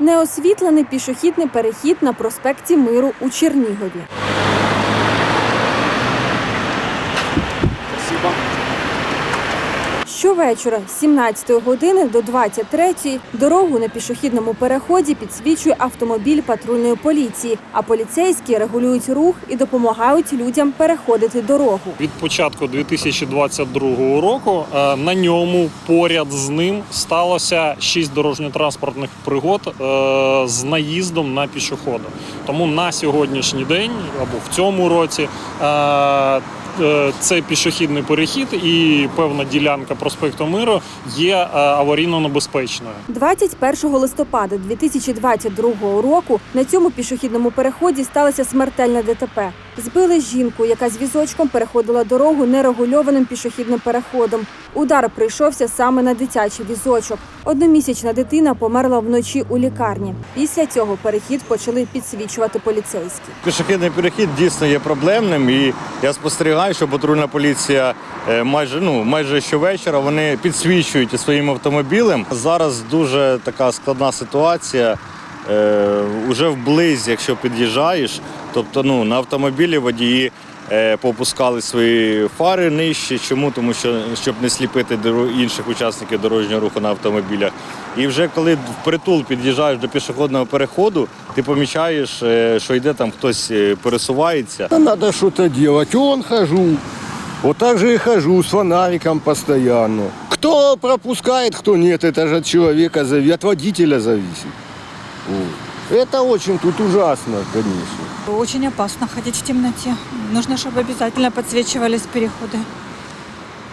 Неосвітлений пішохідний перехід на проспекті Миру у Чернігові. Щовечора з 17 години до 23 дорогу на пішохідному переході підсвічує автомобіль патрульної поліції, а поліцейські регулюють рух і допомагають людям переходити дорогу. Від початку 2022 року е, на ньому поряд з ним сталося шість дорожньо-транспортних пригод е, з наїздом на пішохода. Тому на сьогоднішній день або в цьому році. Е, е, Це пішохідний перехід і певна ділянка проспекту Миру є е, аварійно небезпечною. 21 листопада 2022 року на цьому пішохідному переході сталося смертельне ДТП. Збили жінку, яка з візочком переходила дорогу нерегульованим пішохідним переходом. Удар прийшовся саме на дитячий візочок. Одномісячна дитина померла вночі у лікарні. Після цього перехід почали підсвічувати поліцейські. Пішохідний перехід дійсно є проблемним, і я спостерігаю, що патрульна поліція е, майже ну майже щовечора вони підсвічують своїм автомобілем. Зараз дуже така складна ситуація. Е, уже вблизь, якщо під'їжджаєш, тобто ну на автомобілі водії. е, Попускали свої фари нижче. Чому? Тому що щоб не сліпити інших учасників дорожнього руху на автомобілях. І вже коли впритул під'їжджаєш до пішохідного переходу, ти помічаєш, е, що йде там хтось е, пересувається. Да надо что-то делать. Вон хожу. Вот так же и хожу с фонариком постоянно. Кто пропускает, кто нет, это же от человека от водителя зависит. Это очень тут ужасно, конечно. Очень опасно ходить в темноте. Нужно, чтобы обязательно подсвечивались переходи.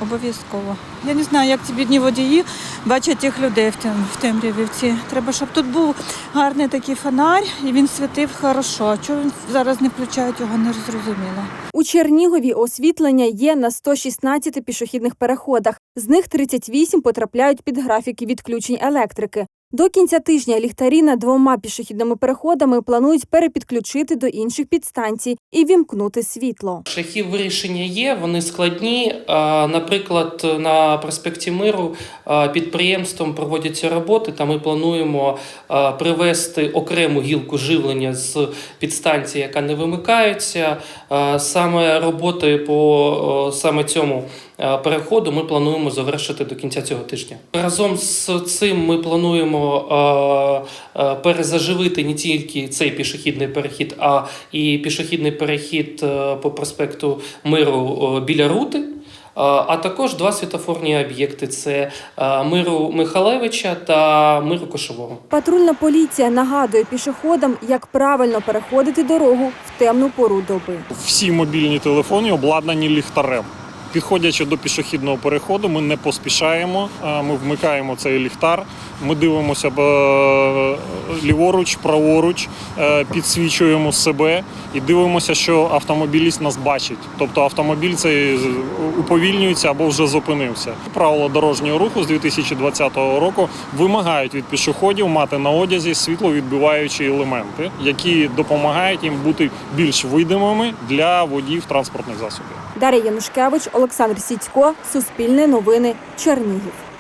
Обов'язково. Я не знаю, як ці бідні водії бачать тих людей в, тем, в темряві. ці. Треба, щоб тут був гарний такий фонарь і він світив хорошо. А чого він зараз не включають, його не зрозуміло. У Чернігові освітлення є на 116 пішохідних переходах. З них 38 потрапляють під графіки відключень електрики. До кінця тижня ліхтарі над двома пішохідними переходами планують перепідключити до інших підстанцій і вімкнути світло. Шляхи вирішення є, вони складні. Наприклад, на проспекті Миру підприємством проводяться роботи, та ми плануємо привести окрему гілку живлення з підстанції, яка не вимикається. Саме роботи по саме цьому переходу ми плануємо завершити до кінця цього тижня. Разом з цим ми плануємо а, перезаживити не тільки цей пішохідний перехід, а і пішохідний перехід е, по проспекту Миру біля Рути. А також два світофорні об'єкти: це е, Миру Михалевича та Миру Кошового. Патрульна поліція нагадує пішоходам, як правильно переходити дорогу в темну пору доби. Всі мобільні телефони обладнані ліхтарем. Підходячи до пішохідного переходу, ми не поспішаємо. Ми вмикаємо цей ліхтар. Ми дивимося е, ліворуч, праворуч, е, підсвічуємо себе і дивимося, що автомобіліст нас бачить. Тобто автомобіль цей уповільнюється або вже зупинився. Правила дорожнього руху з 2020 року вимагають від пішоходів мати на одязі світловідбиваючі елементи, які допомагають їм бути більш видимими для водіїв транспортних засобів. Дар'я Янушкевич, Олександр Сідько, Суспільне новини, Чернігів.